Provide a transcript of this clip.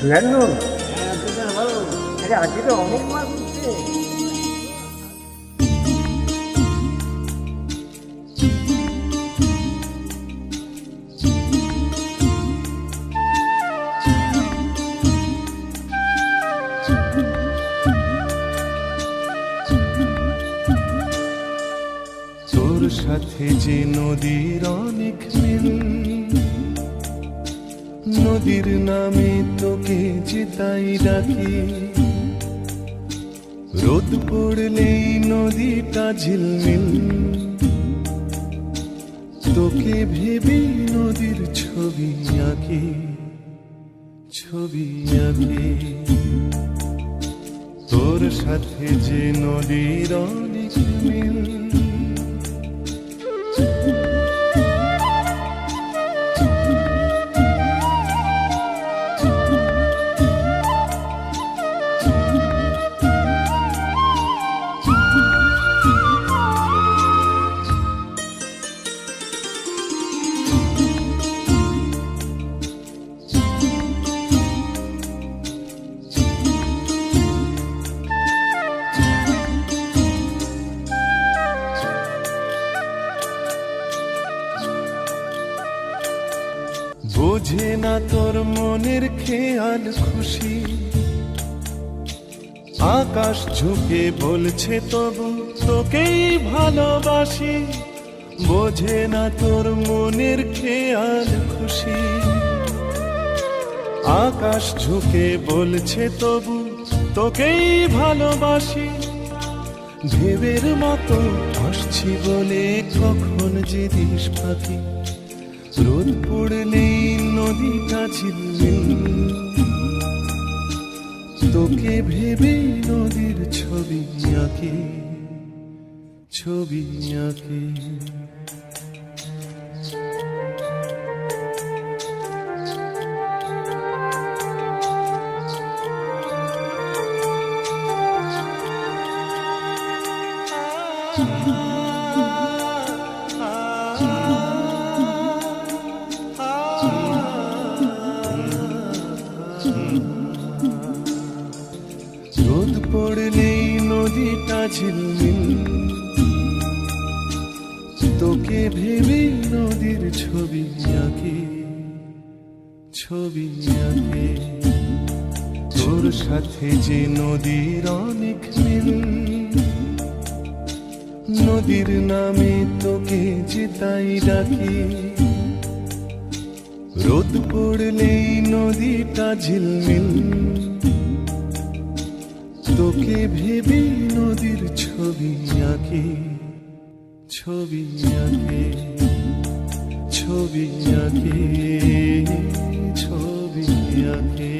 দুজন আরে আজকে তো অনেক সাথে যে নদীর অনেক নদীর নামে তোকে চিতাই তাই ডাকি রোদ পড়লেই নদীটা ঝিলমিল। তোকে ভেবে নদীর ছবি আঁকি ছবি আঁকি। তোর সাথে যে নদীর অনেক মিল। বোঝে না তোর মনের খেয়াল খুশি। আকাশ ঝুঁকে বলছে তবু তোকেই ভালোবাসি। বোঝে না তোর মনের খেয়াল খুশি। আকাশ ঝুঁকে বলছে তবু তোকেই ভালোবাসি। ভেবের মতো আসছি বলে কখন যে দিস পাখি। রোদ পড়লেই নদীটা ঝিলমিল। তোকে ভেবে নদীর ছবি আঁকি ছবি আঁকি। রোদ পড়লেই নদীটা ঝিলমিল। তোকে ভেবে নদীর ছবি আঁকি ছবি আঁকি। তোর সাথে যে নদীর অনেক মিল, নদীর নামে তোকে যে তাই ডাকি। রোদ পড়লেই নদীটা ঝিলমিল। তোকে ভেবে নদীর ছবি আঁকে ছবি আঁকে ছবি আঁকে ছবি আঁকি।